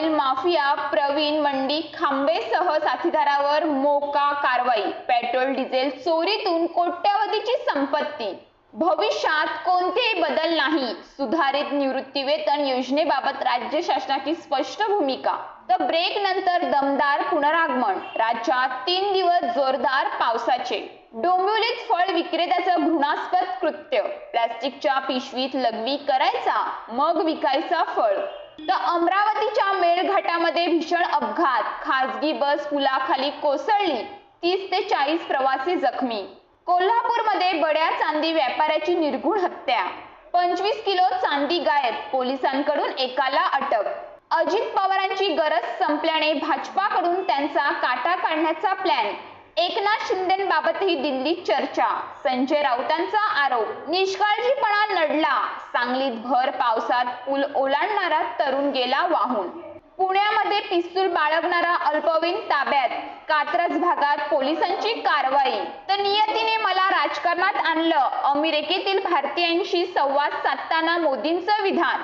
Oil mafia Praveen मंडी खांबेसह साथीदारावर मोका कारवाई. पेट्रोल डिझेल चोरीतून कोट्यवधीची संपत्ती. भविष्यात कोणतेही बदल नाही. सुधारित निवृत्ती वेतन योजनेबाबत राज्य शासनाची स्पष्ट भूमिका. तर ब्रेक नंतर दमदार पुनरागमन. राज्यात तीन दिवस जोरदार पावसाचे. डोंबिवलीत फळ विक्रेत्याचं घृणास्पद कृत्य. प्लास्टिकच्या पिशवीत लघवी करायचा मग विकायचा फळ. तर अमरावतीच्या घाटामध्ये भीषण अपघात. खासगी बस पुलाखाली कोसळली. तीस ते चाळीस प्रवासी जखमी. कोल्हापूरमध्ये बड्या चांदी व्यापाऱ्याची निर्घुण हत्या. पंचवीस किलो चांदी गायब. पोलिसांकडून एकाला अटक. अजित पवारांची गरज संपल्याने भाजपाकडून त्यांचा काटा काढण्याचा प्लॅन एकनाथ शिंदेबाबतही दिल्लीत चर्चा. संजय राऊतांचा आरोप. निष्काळजीपणा नडला सांगलीत भर पावसात पूल ओलांडणारा तरुण गेला वाहून. पुण्यामध्ये पिस्तूल बाळगणारा अल्पवयीन ताब्यात कात्रज भागात पोलिसांची कारवाई. तर नियतीने मला राजकारणात आणलं. अमेरिकेतील भारतीयांशी संवाद साधताना मोदींचं विधान.